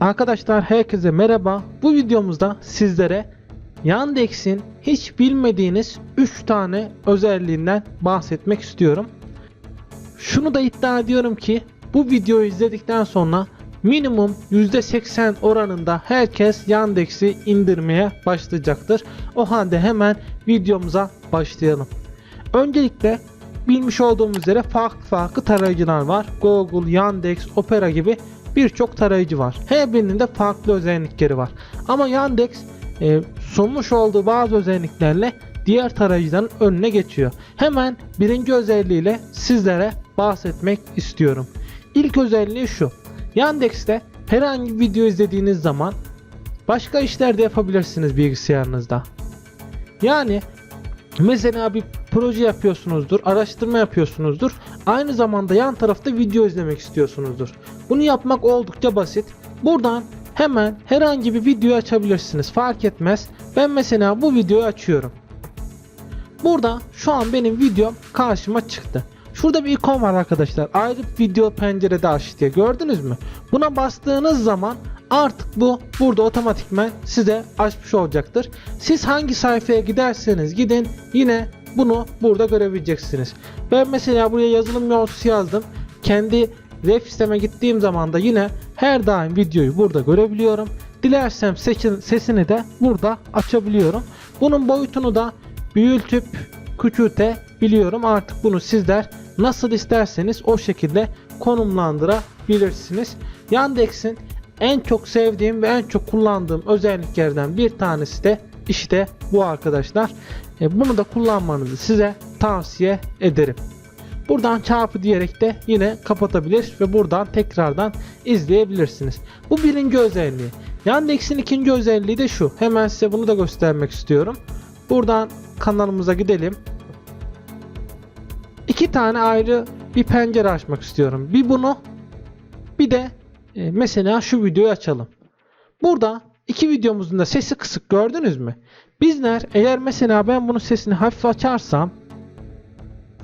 Arkadaşlar herkese merhaba. Bu videomuzda sizlere Yandex'in hiç bilmediğiniz 3 tane özelliğinden bahsetmek istiyorum. Şunu da iddia ediyorum ki bu videoyu izledikten sonra minimum %80 oranında herkes Yandex'i indirmeye başlayacaktır. O halde hemen videomuza başlayalım. Öncelikle bilmiş olduğumuz üzere farklı farklı tarayıcılar var. Google, Yandex, Opera gibi birçok tarayıcı var. Her birinin de farklı özellikleri var. Ama Yandex e, sunmuş olduğu bazı özelliklerle diğer tarayıcıların önüne geçiyor. Hemen birinci özelliğiyle sizlere bahsetmek istiyorum. İlk özelliği şu. Yandex'te herhangi bir video izlediğiniz zaman başka işler de yapabilirsiniz bilgisayarınızda. Yani Mesela bir proje yapıyorsunuzdur, araştırma yapıyorsunuzdur. Aynı zamanda yan tarafta video izlemek istiyorsunuzdur. Bunu yapmak oldukça basit. Buradan hemen herhangi bir video açabilirsiniz. Fark etmez. Ben mesela bu videoyu açıyorum. Burada şu an benim videom karşıma çıktı. Şurada bir ikon var arkadaşlar. Ayrı video pencerede aç diye. Gördünüz mü? Buna bastığınız zaman artık bu burada otomatikman size açmış olacaktır. Siz hangi sayfaya giderseniz gidin yine bunu burada görebileceksiniz. Ben mesela buraya yazılım yolcusu yazdım. Kendi web siteme gittiğim zaman da yine her daim videoyu burada görebiliyorum. Dilersem seçin, sesini de burada açabiliyorum. Bunun boyutunu da büyütüp küçültebiliyorum. Artık bunu sizler nasıl isterseniz o şekilde konumlandırabilirsiniz. Yandex'in en çok sevdiğim ve en çok kullandığım özelliklerden bir tanesi de işte bu arkadaşlar. E, bunu da kullanmanızı size tavsiye ederim. Buradan çarpı diyerek de yine kapatabilir ve buradan tekrardan izleyebilirsiniz. Bu birinci özelliği. Yandex'in ikinci özelliği de şu. Hemen size bunu da göstermek istiyorum. Buradan kanalımıza gidelim. İki tane ayrı bir pencere açmak istiyorum. Bir bunu bir de e, mesela şu videoyu açalım. Burada iki videomuzun da sesi kısık gördünüz mü? Bizler eğer mesela ben bunun sesini hafif açarsam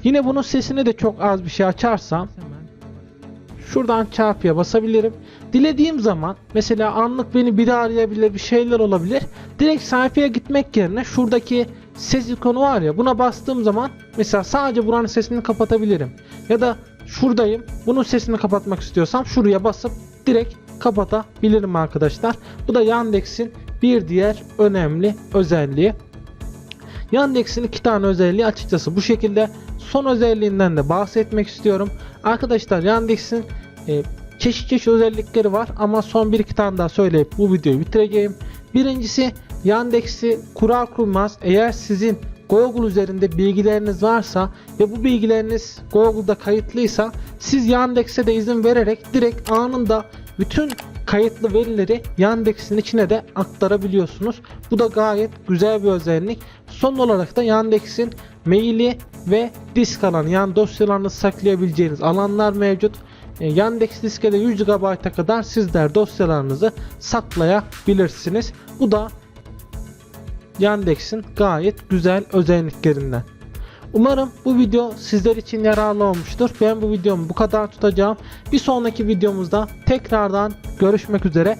yine bunun sesini de çok az bir şey açarsam şuradan çarpıya basabilirim. Dilediğim zaman mesela anlık beni biri arayabilir bir şeyler olabilir. Direkt sayfaya gitmek yerine şuradaki ses ikonu var ya buna bastığım zaman mesela sadece buranın sesini kapatabilirim. Ya da şuradayım bunun sesini kapatmak istiyorsam şuraya basıp direkt kapatabilirim arkadaşlar. Bu da Yandex'in bir diğer önemli özelliği. Yandex'in iki tane özelliği açıkçası bu şekilde. Son özelliğinden de bahsetmek istiyorum. Arkadaşlar Yandex'in e, çeşit çeşit özellikleri var ama son bir iki tane daha söyleyip bu videoyu bitireceğim. Birincisi Yandex'i kurar kurmaz eğer sizin Google üzerinde bilgileriniz varsa ve bu bilgileriniz Google'da kayıtlıysa siz Yandex'e de izin vererek direkt anında bütün kayıtlı verileri Yandex'in içine de aktarabiliyorsunuz. Bu da gayet güzel bir özellik. Son olarak da Yandex'in maili ve disk alanı yani dosyalarınızı saklayabileceğiniz alanlar mevcut. E, Yandex diskede 100 GB'a kadar sizler dosyalarınızı saklayabilirsiniz. Bu da Yandex'in gayet güzel özelliklerinden. Umarım bu video sizler için yararlı olmuştur. Ben bu videomu bu kadar tutacağım. Bir sonraki videomuzda tekrardan görüşmek üzere.